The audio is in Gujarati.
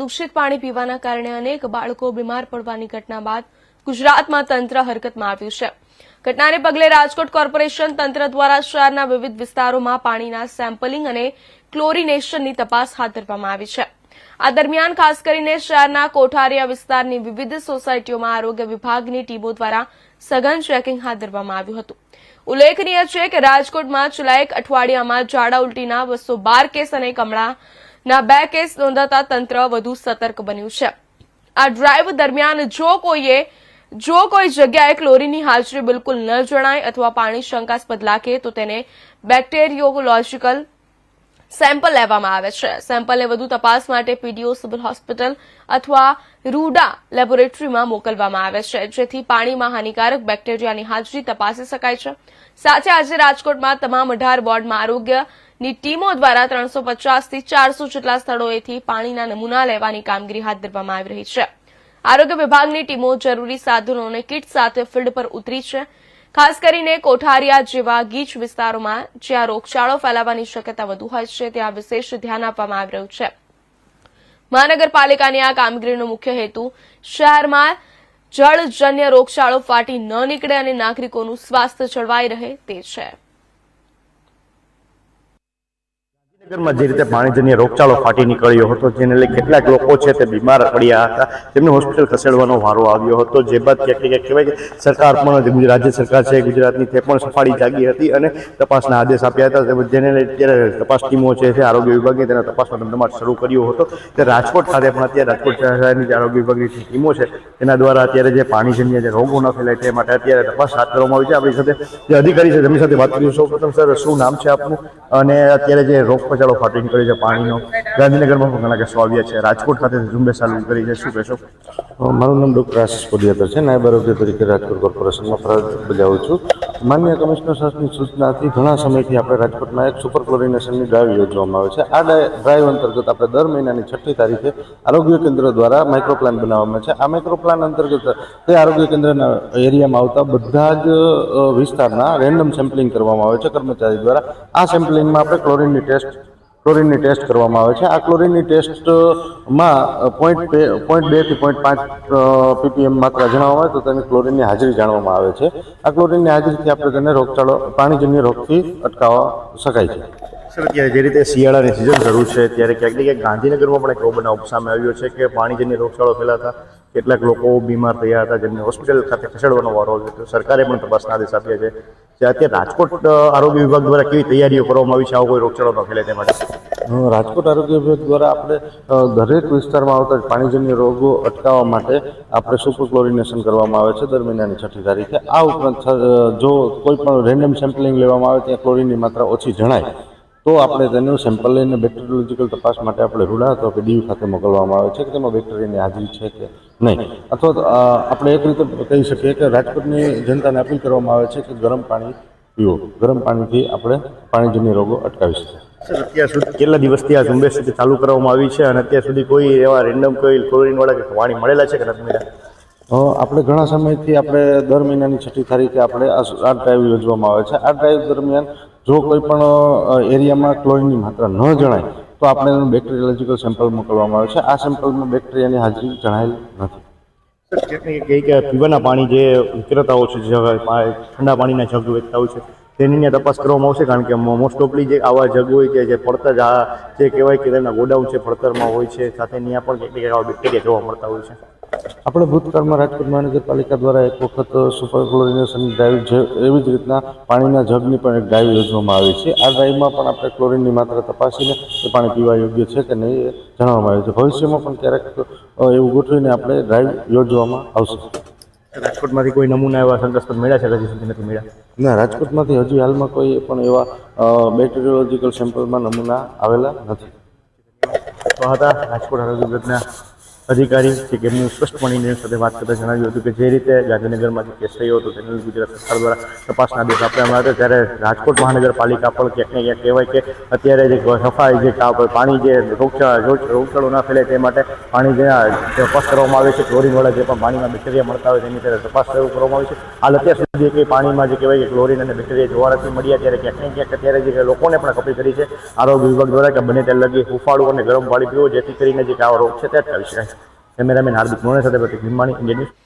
દૂષિત પાણી પીવાના કારણે અનેક બાળકો બીમાર પડવાની ઘટના બાદ ગુજરાતમાં તંત્ર હરકતમાં આવ્યું છે. ઘટનાને પગલે રાજકોટ કોર્પોરેશન તંત્ર દ્વારા શહેરના વિવિધ વિસ્તારોમાં પાણીના સેમ્પલિંગ અને ક્લોરિનેશનની તપાસ હાથ ધરવામાં આવી છે. આ દરમિયાન ખાસ કરીને શહેરના કોઠારિયા વિસ્તારની વિવિધ સોસાયટીઓમાં આરોગ્ય વિભાગની ટીમો દ્વારા સઘન ચેકિંગ હાથ ધરવામાં આવ્યું હતું. ઉલ્લેખનીય છે કે રાજકોટમાં છેલ્લા એક અઠવાડિયામાં ઝાડા ઉલટીના બસો કેસ અને કમળાના બે કેસ નોંધાતા તંત્ર વધુ સતર્ક બન્યું છે. આ ડ્રાઈવ દરમિયાન જો કોઈએ, જો કોઈ જગ્યાએ ક્લોરીનની હાજરી બિલકુલ ન જણાય અથવા પાણી શંકાસ્પદ લાગે, તો તેને બેક્ટેરિયોલોજીકલ સેમ્પલ લેવામાં આવે છે. સેમ્પલને વધુ તપાસ માટે પીડીઓ સિવિલ હોસ્પિટલ અથવા રૂડા લેબોરેટરીમાં મોકલવામાં આવે છે, જેથી પાણીમાં હાનિકારક બેક્ટેરિયાની હાજરી તપાસી શકાય છે. સાથે આજે રાજકોટમાં તમામ અઢાર વોર્ડમાં આરોગ્યની ટીમો દ્વારા ત્રણસો પચાસથી ચારસો જેટલા સ્થળોએથી પાણીના નમૂના લેવાની કામગીરી હાથ ધરવામાં આવી રહી છે. આરોગ્ય વિભાગની ટીમો જરૂરી સાધનો અને કીટ સાથે ફિલ્ડ પર ઉતરી છે. ખાસ કરીને કોઠારિયા જેવા ગીચ વિસ્તારોમાં જ્યાં રોગચાળો ફેલાવાની શક્યતા વધુ હોય છે, ત્યાં વિશેષ ધ્યાન આપવામાં આવી રહ્યું છે. મહાનગરપાલિકાની આ કામગીરીનો મુખ્ય હેતુ શહેરમાં જળજન્ય રોગચાળો ફાટી ન નીકળે અને નાગરિકોનું સ્વાસ્થ્ય જળવાઈ રહે તે છે. ગાંધીનગરમાં જે રીતે પાણીજન્ય રોગચાળો ફાટી નીકળ્યો હતો, જેને લઈ કેટલાક લોકો છે તે બીમાર પડ્યા હતા. તેમને હોસ્પિટલ ખસેડવાનો વારો આવ્યો હતો, જે બાદ ક્યાંક ક્યાંક કહેવાય કે સરકાર પણ રાજ્ય સરકાર છે, ગુજરાતની તે પણ સફાળી જાગી હતી અને તપાસના આદેશ આપ્યા હતા. જેને લઈ અત્યારે તપાસ ટીમો છે તે આરોગ્ય વિભાગે તેના તપાસનો ધમધમાટ શરૂ કર્યો હતો. તે રાજકોટ ખાતે પણ અત્યારે રાજકોટ શહેરની જે આરોગ્ય વિભાગની ટીમો છે, તેના દ્વારા અત્યારે જે પાણીજન્ય જે રોગો ન ફેલાય તે માટે અત્યારે તપાસ હાથ કરવામાં આવી છે. આપણી સાથે જે અધિકારી છે, તેમની સાથે વાત કરીશું. સૌ પ્રથમ સર, શું નામ છે આપનું? અને અત્યારે જે રોગ પચાળો ફાટી નીકળ્યો છે પાણીનો. ગાંધીનગરમાં પણ ઘણા કેસો આવ્યા છે? રાજકોટ ખાતે ઝુંબેશ ચાલુ કરી છે. શું કહેશો? મારું નામ ડૉક્ટર આશીષ પદયાત્રા છે. નાયબ આરોગ્ય તરીકે રાજકોટ કોર્પોરેશનમાં ફરજ બજાવું છું. માન્ય કમિશનર સાહેબની સૂચનાથી ઘણા સમયથી આપણે રાજકોટમાં એક સુપર ક્લોરિનેશનની ડ્રાઈવ યોજવામાં આવે છે. આ ડ્રાઈવ અંતર્ગત આપણે દર મહિનાની છઠ્ઠી તારીખે આરોગ્ય કેન્દ્ર દ્વારા માઇક્રો પ્લાન બનાવવામાં છે. આ માઇક્રો પ્લાન અંતર્ગત તે આરોગ્ય કેન્દ્રના એરિયામાં આવતા બધા જ વિસ્તારના રેન્ડમ સેમ્પલિંગ કરવામાં આવે છે. કર્મચારી દ્વારા આ સેમ્પલિંગમાં આપણે ક્લોરિનની ટેસ્ટ ક્લોરિનની ટેસ્ટ કરવામાં આવે છે. આ ક્લોરિનની ટેસ્ટમાં પોઈન્ટ પોઈન્ટ બેથી પોઈન્ટ પાંચ પીપીએમ માત્રા જણાવવામાં આવે તો તેની ક્લોરિનની હાજરી જાણવામાં આવે છે. આ ક્લોરિનની હાજરીથી આપણે તેને રોગચાળો, પાણીજન્ય રોગથી અટકાવવા શકાય છે. સર, અત્યારે જે રીતે શિયાળાની સિઝન શરૂ છે, ત્યારે ક્યાંક ને ક્યાંક ગાંધીનગરમાં પણ એક એવો બનાવ સામે આવ્યો છે કે પાણીજન્ય રોગચાળો ફેલાતા કેટલાક લોકો બીમાર થયા હતા, જેમને હોસ્પિટલ ખાતે ખસેડવાનો વારો આવ્યો સરકારે પણ તપાસના આદેશ આપ્યા છે. જે અત્યારે રાજકોટ આરોગ્ય વિભાગ દ્વારા કેવી તૈયારીઓ કરવામાં આવી છે? આવો કોઈ રોગચાળો ન ફેલાય તે માટે. રાજકોટ આરોગ્ય વિભાગ દ્વારા આપણે દરેક વિસ્તારમાં આવતા પાણીજન્ય રોગો અટકાવવા માટે આપણે સુપર ક્લોરિનેશન કરવામાં આવે છે દર મહિનાની છઠ્ઠી તારીખે. આ ઉપરાંત જો કોઈ પણ રેન્ડમ સેમ્પલિંગ લેવામાં આવે, ત્યાં ક્લોરિનની માત્રા ઓછી જણાય. તો આપણે તેનું સેમ્પલ લઈને બેક્ટેરિયોલોજીકલ તપાસ માટે આપણે રૂડા અથવા પીડીયુ ખાતે મોકલવામાં આવે છે કે તેમાં બેક્ટેરિયાની હાજરી છે કે નહીં? અથવા તો આપણે એક રીતે કહી શકીએ કે રાજકોટની જનતાને અપીલ કરવામાં આવે છે કે ગરમ પાણી પીવો ગરમ પાણીથી આપણે પાણીજન્ય રોગો અટકાવી શકીએ. સર અત્યાર સુધી કેટલા દિવસથી આ ઝુંબેશ ચાલુ કરવામાં આવી છે અને અત્યાર સુધી કોઈ એવા રેન્ડમ કોઈ ક્લોરિનવાળા કે પાણી મળેલા છે કે નથી મળ્યા? આપણે ઘણા સમયથી આપણે દર મહિનાની છઠ્ઠી તારીખે આપણે આ ડ્રાઈવ યોજવામાં આવે છે. આ ડ્રાઈવ દરમિયાન જો કોઈ પણ એરિયામાં ક્લોરિનની માત્રા ન જણાય, તો આપણે એનું બેક્ટેરિયોલોજીકલ સેમ્પલ મોકલવામાં આવે છે. આ સેમ્પલમાં બેક્ટેરિયાની હાજરી જણાયેલ નથી. કહી કે પીવાના પાણી જે વિક્રેતાઓ છે ઠંડા પાણીના જગ વેચતા હોય છે, તેની તપાસ કરવામાં આવશે, કારણ કે મોસ્ટ ઓફલી જે આવા જગ હોય કે જે પડતર જે કહેવાય કે તેમના ગોડાઉન છે, પડતરમાં હોય છે, સાથે ત્યાં પણ કેટલીક આવા બેક્ટેરિયા જોવા મળતા હોય છે. આપણે ભૂતકાળમાં રાજકોટ મહાનગરપાલિકા દ્વારા એક વખત સુપર ક્લોરિનેશન ડ્રાઈવ જે એવી જ રીતના પાણીના જગની પણ એક ડ્રાઈવ યોજવામાં આવી છે. આ ડ્રાઈવમાં પણ આપણે ક્લોરિનની માત્રા તપાસીને એ પાણી પીવા યોગ્ય છે કે નહીં એ જણાવવામાં આવ્યું છે. ભવિષ્યમાં પણ ક્યારેક એવું ગોઠવીને આપણે ડ્રાઈવ યોજવામાં આવશે. રાજકોટમાંથી કોઈ નમૂના એવા શંકાસ્પદ મળ્યા છે? હજી સુધી નથી મળ્યા? ના રાજકોટમાંથી હજી હાલમાં કોઈ પણ એવા બેક્ટેરિયોલોજીકલ સેમ્પલમાં નમૂના આવેલા નથી. તો હતા રાજકોટ આરોગ્ય વિભાગના અધિકારી કે એમનું સ્પષ્ટપણે એની સાથે વાત કરતા જણાવ્યું હતું કે જે રીતે ગાંધીનગરમાં જે કેસ થયો હતો તેને ગુજરાત સરકાર દ્વારા તપાસના આદેશ આપવામાં આવ્યા ત્યારે રાજકોટ મહાનગરપાલિકા પણ ક્યાંક ને કહેવાય કે અત્યારે જે સફાઈ જે પાણી જે રોગચાળા ના ફેલાય તે માટે પાણી જે તપાસ કરવામાં આવે છે. ક્લોરીનવાળા જે પણ પાણીમાં બેક્ટેરિયા મળતા હોય તેની ત્યારે તપાસ કરવામાં આવી છે. હાલ અત્યાર સુધી કે પાણીમાં જે કહેવાય કે ક્લોરીન અને બેક્ટેરિયા જોવા નથી મળ્યા ત્યારે ક્યાંક ને ક્યાંક અત્યારે જે લોકોને પણ કપી કરી છે. આરોગ્ય વિભાગ દ્વારા કે બને ત્યાં લગી હુફાળું અને ગરમ પાણી પીવો જેથી કરીને જે આવો રોગ છે તે અટકાવી શકાય. કેમેરામેન હાર્દિક મોણે સાથે પ્રતિક લીંબાણી ઇન્ડિયન ન્યૂઝ